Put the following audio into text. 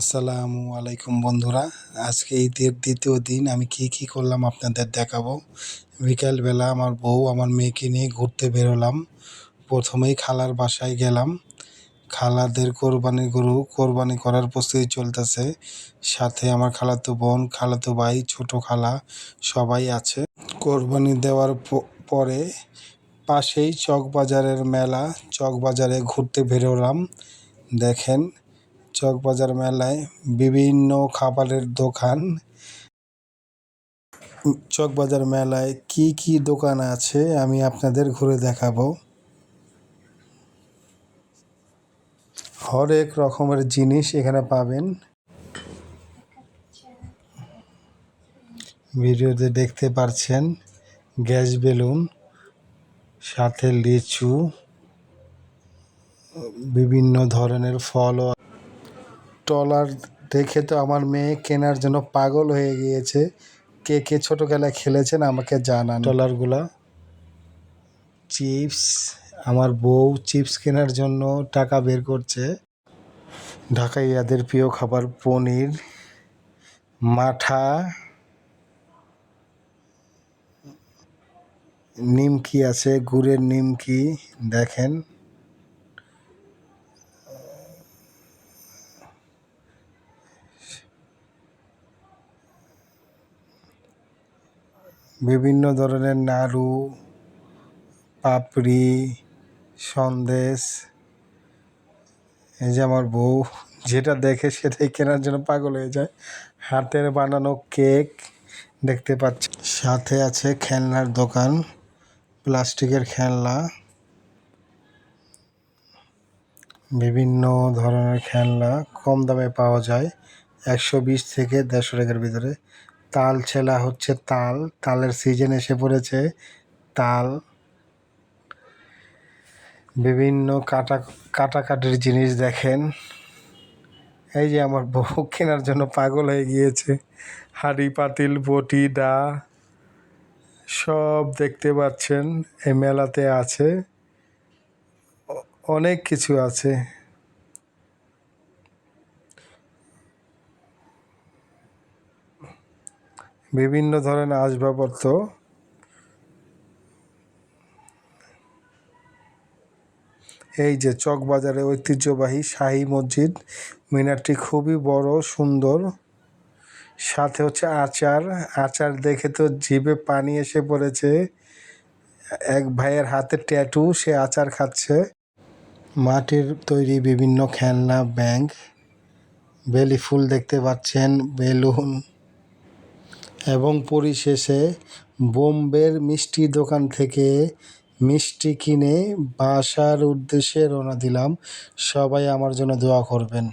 আসসালামু আলাইকুম বন্ধুরা। আজকে ঈদের দ্বিতীয় দিন, আমি কি কি করলাম আপনাদের দেখাবো। বিকালবেলা আমার বউ আমার মেয়েকে নিয়ে ঘুরতে বেরোলাম। প্রথমেই খালার বাসায় গেলাম। খালাদের কোরবানি গরু, কোরবানি করার প্রস্তুতি চলতেছে। সাথে আমার খালাতো বোন, খালাতো ভাই, ছোট খালা সবাই আছে। কোরবানি দেওয়ার পরে পাশেই চকবাজারের মেলা, চকবাজারে ঘুরতে বেরোলাম। দেখেন চকবাজার মেলায় বিভিন্ন খাবারের দোকান। চকবাজার মেলায় কি কি দোকান আছে আমি আপনাদের ঘুরে দেখাবো। হরেক রকমের জিনিস এখানে পাবেন। ভিডিওতে দেখতে পারছেন গ্যাস বেলুন, সাথে লিচু, বিভিন্ন ধরনের ফলও ট্রলার দেখে তো আমার মেয়ে কেনার জন্য পাগল হয়ে গিয়েছে। কে কে ছোটোবেলায় খেলেছেন আমাকে জানান। ট্রলারগুলো? চিপস আমার বউ চিপস কেনার জন্য টাকা বের করছে। ঢাকাইয়াদের প্রিয় খাবার পনির মাঠা নিমকি আছে গুড়ের নিমকি দেখেন। বিভিন্ন ধরনের নাড়ু, পাপড়ি, সন্দেশ, এই যে আমার বউ, যেটা দেখে সেটাই কেনার জন্য পাগল হয়ে যায়। হাতের বানানো কেক দেখতে পাচ্ছি। সাথে আছে খেলনার দোকান, প্লাস্টিকের খেলনা, বিভিন্ন ধরনের খেলনা, কম দামে পাওয়া যায়, একশো বিশ থেকে দেড়শো টাকার ভিতরে। তাল ছেলা হচ্ছে তাল, তালের সিজন এসে পড়েছে, তাল। বিভিন্ন কাটা, কাটাকাটির জিনিস দেখেন। এই যে আমার বউ কেনার জন্য পাগল হয়ে গিয়েছে। হাঁড়ি, পাতিল, বটি ডা সব দেখতে পাচ্ছেন এই মেলাতে আছে। অনেক কিছু আছে। বিভিন্ন ধরনের আসবাবপত্র। এই যে চকবাজারে ঐতিহ্যবাহী শাহী মসজিদ, মিনারটি খুবই বড়, সুন্দর। সাথে হচ্ছে আচার। আচার দেখে তো জিভে পানি এসে পড়েছে। এক ভাইয়ের হাতে ট্যাটু, সে আচার খাচ্ছে। মাটির তৈরি বিভিন্ন খেলনা, ব্যাংক, বেলি ফুল দেখতে পাচ্ছেন, বেলুন। এবং পরিশেষে বোম্বের মিষ্টি দোকান থেকে মিষ্টি কিনে বাসার উদ্দেশ্যে রওনা দিলাম। সবাই আমার জন্য দোয়া করবেন।